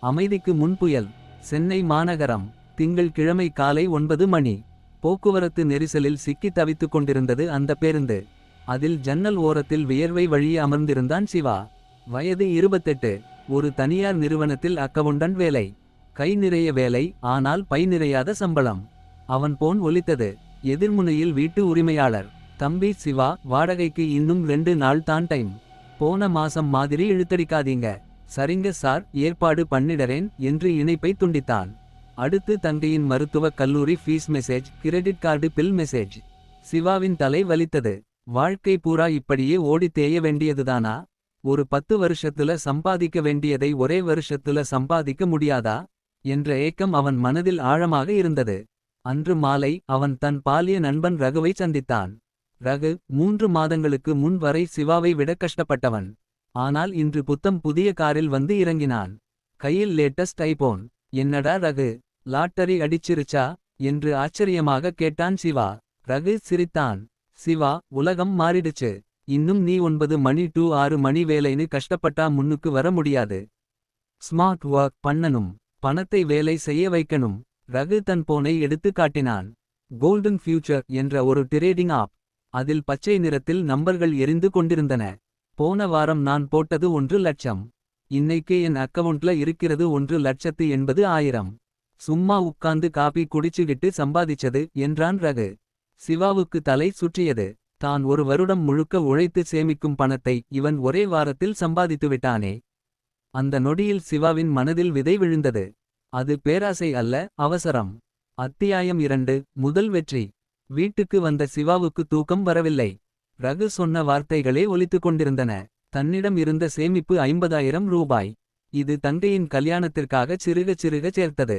அமைதிக்கு முன்புயல் சென்னை மாநகரம் திங்கள் கிழமை காலை ஒன்பது மணி. போக்குவரத்து நெரிசலில் சிக்கி தவித்துக் கொண்டிருந்தது அந்த பேருந்து. அதில் ஜன்னல் ஓரத்தில் வியர்வை வழியே அமர்ந்திருந்தான் சிவா. வயது இருபத்தெட்டு ஒரு தனியார் நிறுவனத்தில் அக்கவுண்டன் வேலை. கை நிறைய வேலை ஆனால் பை நிறையாத சம்பளம். அவன் போன் ஒலித்தது எதிர்முனையில் வீட்டு உரிமையாளர். தம்பி சிவா வாடகைக்கு இன்னும் ரெண்டு நாள் தான் டைம். போன மாசம் மாதிரி இழுத்தடிக்காதீங்க. சரிங்க சார் ஏற்பாடு பண்ணிடறேன் என்று இணைப்பை துண்டித்தான் அடுத்து தங்கையின் மருத்துவக் கல்லூரி fees message credit card bill message சிவாவின் தலை வலித்தது. வாழ்க்கை பூரா இப்படியே ஓடி தேய வேண்டியதுதானா? ஒரு பத்து வருஷத்துல சம்பாதிக்க வேண்டியதை ஒரே வருஷத்துல சம்பாதிக்க முடியாதா? என்ற ஏக்கம் அவன் மனதில் ஆழமாக இருந்தது. அன்று மாலை அவன் தன் பாலிய நண்பன் ரகுவை சந்தித்தான். ரகு மூன்று மாதங்களுக்கு முன் வரை சிவாவை விட கஷ்டப்பட்டவன். ஆனால் இன்று புத்தம் புதிய காரில் வந்து இறங்கினான். கையில் லேட்டஸ்ட் ஐபோன். என்னடா ரகு? லாட்டரி அடிச்சிருச்சா? என்று ஆச்சரியமாக கேட்டான் சிவா. ரகு சிரித்தான். சிவா உலகம் மாறிடுச்சு. இன்னும் நீ ஒன்பது மணி டு ஆறு மணி வேலைன்னு கஷ்டப்பட்டா முன்னுக்கு வர முடியாது. ஸ்மார்ட் ஒர்க் பண்ணனும் பணத்தை வேலை செய்ய வைக்கணும். ரகு தன் போனை எடுத்து காட்டினான். கோல்டன் ஃபியூச்சர் என்ற ஒரு டிரேடிங் ஆப். அதில் பச்சை நிறத்தில் நம்பர்கள் எரிந்து கொண்டிருந்தன. போன வாரம் நான் போட்டது ஒன்று லட்சம். இன்னைக்கு என் அக்கவுண்ட்ல இருக்கிறது ஒன்று லட்சத்து எண்பது ஆயிரம். சும்மா உட்கார்ந்து காபி குடிச்சுக்கிட்டு சம்பாதிச்சது என்றான் ரகு. சிவாவுக்கு தலை சுற்றியது. தான் ஒரு வருடம் முழுக்க உழைத்து சேமிக்கும் பணத்தை இவன் ஒரே வாரத்தில் சம்பாதித்து விட்டானே. அந்த நொடியில் சிவாவின் மனதில் விதை விழுந்தது. அது பேராசை அல்ல அவசரம். அத்தியாயம் இரண்டு முதல் வெற்றி. வீட்டுக்கு வந்த சிவாவுக்கு தூக்கம் வரவில்லை. ரகு சொன்ன வார்த்தைகளே ஒலித்துக் கொண்டிருந்தன. தன்னிடம் இருந்த சேமிப்பு ஐம்பதாயிரம் ரூபாய். இது தங்கையின் கல்யாணத்திற்காக சிறுக சிறுக சேர்த்தது.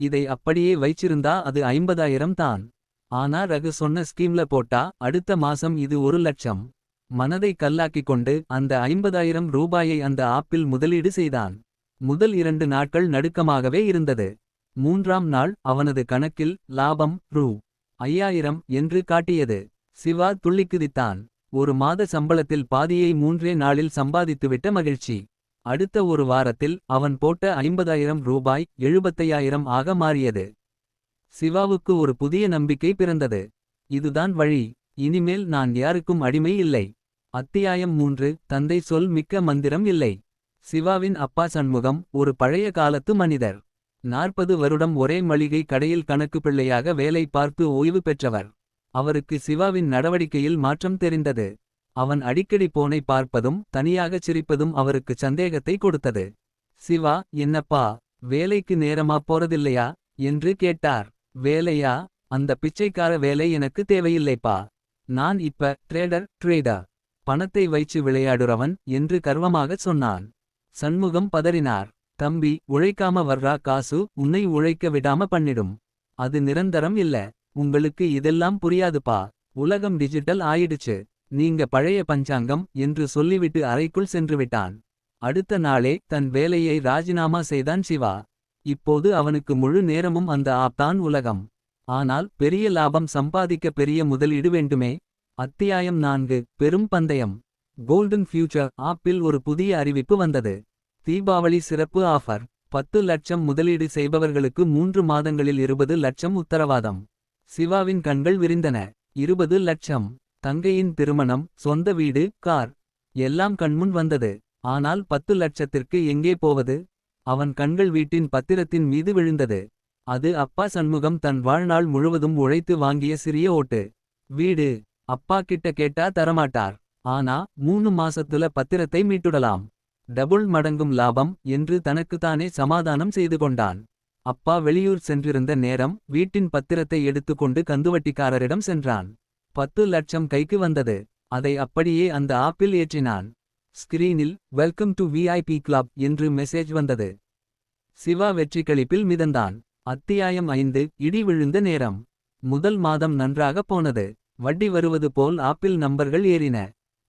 இதை அப்படியே வைச்சிருந்தா அது ஐம்பதாயிரம் தான். ஆனா ரகு சொன்ன ஸ்கீம்ல போட்டா அடுத்த மாசம் இது ஒரு லட்சம். மனதை கல்லாக்கிக் கொண்டு அந்த ஐம்பதாயிரம் ரூபாயை அந்த ஆப்பில் முதலீடு செய்தான். முதல் இரண்டு நாட்கள் நடுக்கமாகவே இருந்தது. மூன்றாம் நாள் அவனது கணக்கில் லாபம் ரூ. ஐயாயிரம் என்று காட்டியது. சிவா துள்ளிக்குதித்தான். ஒரு மாத சம்பளத்தில் பாதியை மூன்றே நாளில் சம்பாதித்துவிட்ட மகிழ்ச்சி. அடுத்த ஒரு வாரத்தில் அவன் போட்ட ஐம்பதாயிரம் ரூபாய் எழுபத்தையாயிரம் ஆக மாறியது. சிவாவுக்கு ஒரு புதிய நம்பிக்கை பிறந்தது. இதுதான் வழி. இனிமேல் நான் யாருக்கும் அடிமை இல்லை. அத்தியாயம் மூன்று. தந்தை சொல் மிக்க மந்திரம் இல்லை. சிவாவின் அப்பா சண்முகம் ஒரு பழைய காலத்து மனிதர். நாற்பது வருடம் ஒரே மளிகை கடையில் கணக்கு பிள்ளையாக வேலை பார்த்து ஓய்வு பெற்றவர். அவருக்கு சிவாவின் நடவடிக்கையில் மாற்றம் தெரிந்தது. அவன் அடிக்கடி போனை பார்ப்பதும் தனியாகச் சிரிப்பதும் அவருக்கு சந்தேகத்தை கொடுத்தது. சிவா என்னப்பா வேலைக்கு நேரமா போறதில்லையா? என்று கேட்டார். வேலையா? அந்த பிச்சைக்கார வேலை எனக்கு தேவையில்லைப்பா. நான் இப்ப ட்ரேடர் ட்ரேடர் பணத்தை வைச்சு விளையாடுறவன் என்று கர்வமாகச் சொன்னான். சண்முகம் பதறினார். தம்பி உழைக்காம வர்றா காசு உன்னை உழைக்க விடாம பண்ணிடும். அது நிரந்தரம் இல்ல. உங்களுக்கு இதெல்லாம் புரியாதுப்பா. உலகம் டிஜிட்டல் ஆயிடுச்சு. நீங்க பழைய பஞ்சாங்கம் என்று சொல்லிவிட்டு அறைக்குள் சென்றுவிட்டான். அடுத்த நாளே தன் வேலையை ராஜினாமா செய்தான் சிவா. இப்போது அவனுக்கு முழு நேரமும் அந்த ஆப்தான் உலகம். ஆனால் பெரிய லாபம் சம்பாதிக்க பெரிய முதலீடு வேண்டுமே. அத்தியாயம் நான்கு பெரும் பந்தயம். கோல்டன் ஃபியூச்சர் ஆப்பில் ஒரு புதிய அறிவிப்பு வந்தது. தீபாவளி சிறப்பு ஆஃபர். பத்து லட்சம் முதலீடு செய்பவர்களுக்கு மூன்று மாதங்களில் இருபது லட்சம் உத்தரவாதம். சிவாவின் கண்கள் விரிந்தன. இருபது லட்சம். தங்கையின் திருமணம். சொந்த வீடு கார். எல்லாம் கண்முன் வந்தது. ஆனால் பத்து லட்சத்திற்கு எங்கே போவது? அவன் கண்கள் வீட்டின் பத்திரத்தின் மீது விழுந்தது. அது அப்பா சண்முகம் தன் வாழ்நாள் முழுவதும் உழைத்து வாங்கிய சிறிய ஓட்டு. வீடு. அப்பா கிட்ட கேட்டா தரமாட்டார். ஆனா மூணு மாசத்துல பத்திரத்தை மீட்டுடலாம். டபுள் மடங்கும் லாபம் என்று தனக்குத்தானே சமாதானம் செய்து கொண்டான். அப்பா வெளியூர் சென்றிருந்த நேரம் வீட்டின் பத்திரத்தை எடுத்துக்கொண்டு கந்துவட்டிக்காரரிடம் சென்றான். பத்து லட்சம் கைக்கு வந்தது. அதை அப்படியே அந்த ஆப்பில் ஏற்றினான். ஸ்கிரீனில் வெல்கம் டு விஐபி கிளப் என்று மெசேஜ் வந்தது. சிவா வெற்றி கழிப்பில் மிதந்தான். அத்தியாயம் ஐந்து இடி விழுந்த நேரம் முதல் மாதம் நன்றாக போனது. வட்டி வருவது போல் ஆப்பிள் நம்பர்கள் ஏறின.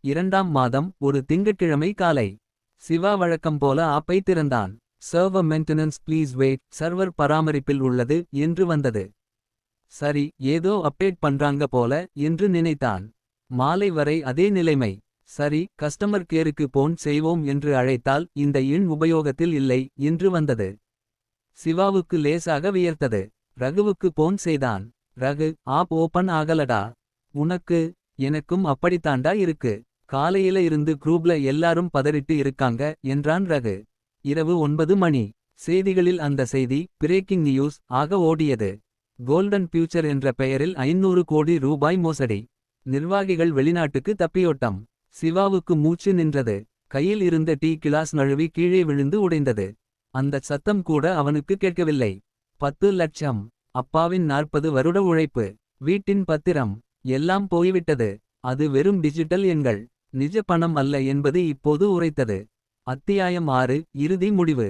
இரண்டாம் மாதம் ஒரு திங்கட்கிழமை காலை. சிவா வழக்கம் போல ஆப்பை திறந்தான். Server maintenance please wait server பராமரிப்பில் உள்ளது என்று வந்தது. சரி ஏதோ அப்டேட் பண்றாங்க போல என்று நினைத்தான். மாலை வரை அதே நிலைமை. சரி கஸ்டமர் கேருக்கு போன் செய்வோம் என்று அழைத்தால் இந்த எண் உபயோகத்தில் இல்லை என்று வந்தது. சிவாவுக்கு லேசாக வியர்த்தது. ரகுவுக்கு போன் செய்தான். ரகு ஆப் ஓபன் ஆகலடா. உனக்கு எனக்கும் அப்படித்தாண்டா இருக்கு. காலையில இருந்து குரூப்ல எல்லாரும் பதறிட்டு இருக்காங்க என்றான் ரகு. இரவு ஒன்பது மணி. செய்திகளில் அந்த செய்தி பிரேக்கிங் நியூஸ் ஆக ஓடியது. கோல்டன் ஃபியூச்சர் என்ற பெயரில் ஐநூறு கோடி ரூபாய் மோசடி. நிர்வாகிகள் வெளிநாட்டுக்கு தப்பியோட்டம். சிவாவுக்கு மூச்சு நின்றது. கையில் இருந்த டீ கிளாஸ் நழுவி கீழே விழுந்து உடைந்தது. அந்தச் சத்தம் கூட அவனுக்கு கேட்கவில்லை. பத்து லட்சம். அப்பாவின் நாற்பது வருட உழைப்பு. வீட்டின் பத்திரம். எல்லாம் போய்விட்டது. அது வெறும் டிஜிட்டல் எண்கள். நிஜ பணம் அல்ல என்பது இப்போது உரைத்தது. அத்தியாயம் ஆறு இறுதி முடிவு.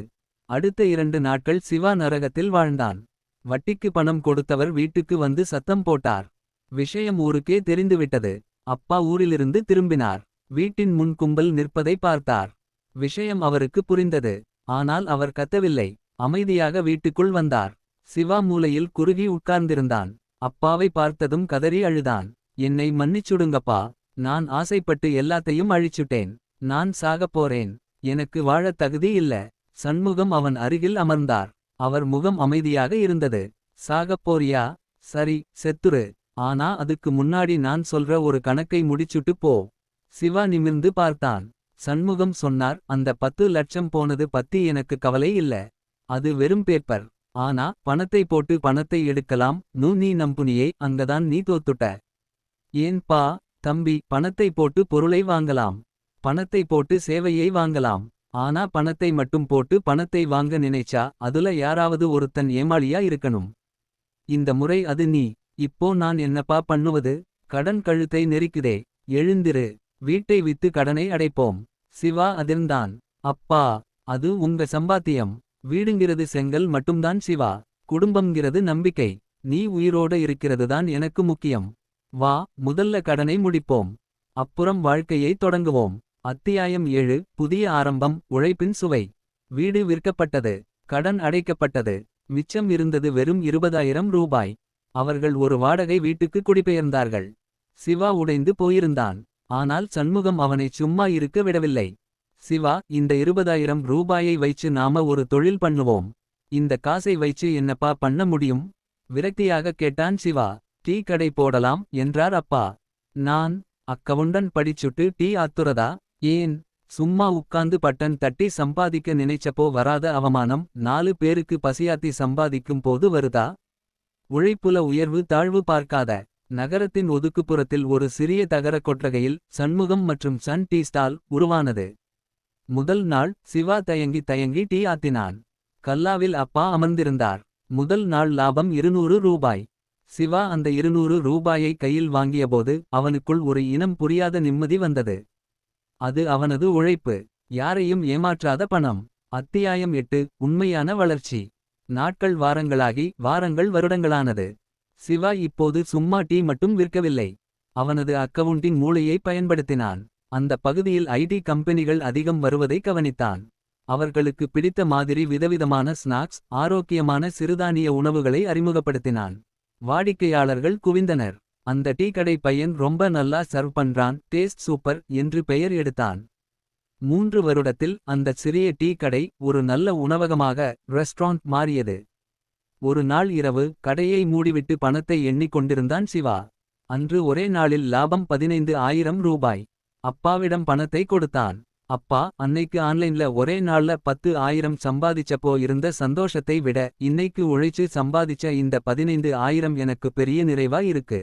அடுத்த இரண்டு நாட்கள் சிவா நரகத்தில் வாழ்ந்தான். வட்டிக்கு பணம் கொடுத்தவர் வீட்டுக்கு வந்து சத்தம் போட்டார். விஷயம் ஊருக்கே தெரிந்துவிட்டது. அப்பா ஊரிலிருந்து திரும்பினார். வீட்டின் முன் கும்பல் நிற்பதை பார்த்தார். விஷயம் அவருக்கு புரிந்தது. ஆனால் அவர் கத்தவில்லை. அமைதியாக வீட்டுக்குள் வந்தார். சிவா மூலையில் குறுகி உட்கார்ந்திருந்தான். அப்பாவை பார்த்ததும் கதறி அழுதான். என்னை மன்னிச்சுடுங்கப்பா. நான் ஆசைப்பட்டு எல்லாத்தையும் அழிச்சுட்டேன். நான் சாகப் போறேன். எனக்கு வாழத் தகுதி இல்ல. சண்முகம் அவன் அருகில் அமர்ந்தார். அவர் முகம் அமைதியாக இருந்தது. சாகப்போரியா சரி செத்துரு. ஆனா அதுக்கு முன்னாடி நான் சொல்ற ஒரு கணக்கை முடிச்சுட்டு போ. சிவா நிமிர்ந்து பார்த்தான். சண்முகம் சொன்னார் அந்த பத்து லட்சம் போனது பத்தி எனக்கு கவலை இல்ல. அது வெறும் பேப்பர் ஆனா பணத்தை போட்டு பணத்தை எடுக்கலாம். நூ நீ நம்புனியை அங்கதான் நீ தோத்துட்ட. ஏன் பா தம்பி பணத்தை போட்டு பொருளை வாங்கலாம். பணத்தை போட்டு சேவையை வாங்கலாம். ஆனா பணத்தை மட்டும் போட்டு பணத்தை வாங்க நினைச்சா அதுல யாராவது ஒருத்தன் ஏமாளியா இருக்கணும்? இந்த முறை அது நீ. இப்போ நான் என்னப்பா பண்ணுவது? கடன் கழுத்தை நெரிக்குதே. எழுந்திரு. வீட்டை வித்து கடனை அடைப்போம். சிவா அதிர்ந்தான். அப்பா அது உங்க சம்பாத்தியம். வீடுங்கிறது செங்கல் மட்டும்தான் சிவா. குடும்பம்ங்கிறது நம்பிக்கை. நீ உயிரோட இருக்கிறதுதான் எனக்கு முக்கியம். வா முதல்ல கடனை முடிப்போம். அப்புறம் வாழ்க்கையை தொடங்குவோம். அத்தியாயம் ஏழு புதிய ஆரம்பம் உழைப்பின் சுவை. வீடு விற்கப்பட்டது கடன் அடைக்கப்பட்டது மிச்சம் இருந்தது வெறும் இருபதாயிரம் ரூபாய். அவர்கள் ஒரு வாடகை வீட்டுக்கு குடிபெயர்ந்தார்கள். சிவா உடைந்து போயிருந்தான் ஆனால் சண்முகம் அவனை சும்மா இருக்க விடவில்லை. சிவா இந்த இருபதாயிரம் ரூபாயை வைச்சு நாம ஒரு தொழில் பண்ணுவோம். இந்த காசை வைச்சு என்னப்பா பண்ண முடியும்? விரக்தியாக கேட்டான் சிவா டீ கடை போடலாம் என்றார் அப்பா. நான் அக்கவுண்டன் படிச்சுட்டு டீ ஆத்துறதா? ஏன்? சும்மா உட்கார்ந்து பட்டன் தட்டி சம்பாதிக்க நினைச்சப்போ வராத அவமானம். நாலு பேருக்கு பசியாத்தி சம்பாதிக்கும் போது வருதா? உழைப்புல உயர்வு தாழ்வு பார்க்காத. நகரத்தின் ஒதுக்குப்புறத்தில் ஒரு சிறிய தகர கொற்றகையில் சண்முகம் மற்றும் சன் டீ ஸ்டால் உருவானது. முதல் நாள் சிவா தயங்கி தயங்கி டீ ஆத்தினான். கல்லாவில் அப்பா அமர்ந்திருந்தார். முதல் நாள் லாபம் இருநூறு ரூபாய். சிவா அந்த இருநூறு ரூபாயை கையில் வாங்கியபோது அவனுக்குள் ஒரு இனம் புரியாத நிம்மதி வந்தது. அது அவனது உழைப்பு. யாரையும் ஏமாற்றாத பணம். அத்தியாயம் எட்டு. உண்மையான வளர்ச்சி. நாட்கள் வாரங்களாகி வாரங்கள் வருடங்களானது. சிவா இப்போது சும்மா டீ மட்டும் விற்கவில்லை. அவனது அக்கவுண்டின் மூளையை பயன்படுத்தினான். அந்த பகுதியில் ஐடி கம்பெனிகள் அதிகம் வருவதை கவனித்தான். அவர்களுக்கு பிடித்த மாதிரி விதவிதமான ஸ்நாக்ஸ் ஆரோக்கியமான சிறுதானிய உணவுகளை அறிமுகப்படுத்தினான். வாடிக்கையாளர்கள் குவிந்தனர். அந்த டீ கடை பையன் ரொம்ப நல்லா சர்வ் பண்றான் டேஸ்ட் சூப்பர் என்று பெயர் எடுத்தான். மூன்று வருடத்தில் அந்த சிறிய டீ கடை ஒரு நல்ல உணவகமாக ரெஸ்டாரண்ட் மாறியது. ஒரு நாள் இரவு கடையை மூடிவிட்டு பணத்தை எண்ணிக் கொண்டிருந்தான் சிவா. அன்று ஒரே நாளில் லாபம் பதினைந்து ஆயிரம் ரூபாய். அப்பாவிடம் பணத்தை கொடுத்தான். அப்பா அன்னைக்கு ஆன்லைன்ல ஒரே நாள்ல பத்து ஆயிரம் சம்பாதிச்சப்போ இருந்த சந்தோஷத்தை விட இன்னைக்கு உழைச்சு சம்பாதிச்ச இந்த பதினைந்து ஆயிரம் எனக்கு பெரிய நிறைவா இருக்கு.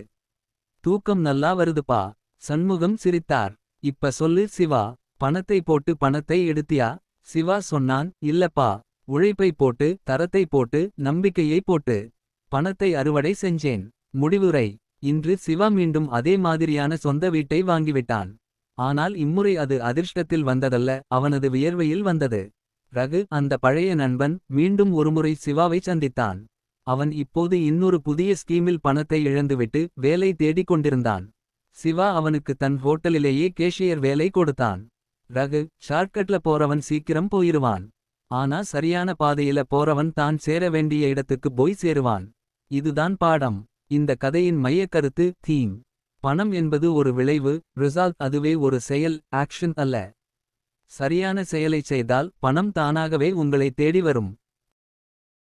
தூக்கம் நல்லா வருதுப்பா. சண்முகம் சிரித்தார். இப்ப சொல்லு சிவா பணத்தை போட்டு பணத்தை எடுத்தியா? சிவா சொன்னான் இல்லப்பா. உழைப்பை போட்டு தரத்தை போட்டு நம்பிக்கையை போட்டு. பணத்தை அறுவடை செஞ்சேன். முடிவுரை. இன்று சிவா மீண்டும் அதே மாதிரியான சொந்த வீட்டை வாங்கிவிட்டான். ஆனால் இம்முறை அது அதிர்ஷ்டத்தில் வந்ததல்ல அவனது வியர்வையில் வந்தது. ரகு அந்த பழைய நண்பன் மீண்டும் ஒருமுறை சிவாவை சந்தித்தான். அவன் இப்போது இன்னொரு புதிய ஸ்கீமில் பணத்தை இழந்துவிட்டு வேலை தேடிக் கொண்டிருந்தான் சிவா அவனுக்கு தன் ஹோட்டலிலேயே கேஷியர் வேலை கொடுத்தான். ரகு ஷார்ட்கட்ல போறவன் சீக்கிரம் போயிருவான். ஆனா சரியான பாதையில போறவன் தான் சேர வேண்டிய இடத்துக்கு போய் சேருவான். இதுதான் பாடம். இந்த கதையின் மையக்கருத்து தீம் பணம் என்பது ஒரு விளைவு ரிசால்ட் அதுவே ஒரு செயல் ஆக்ஷன் அல்ல. சரியான செயலைச் செய்தால் பணம் தானாகவே உங்களை தேடி வரும்.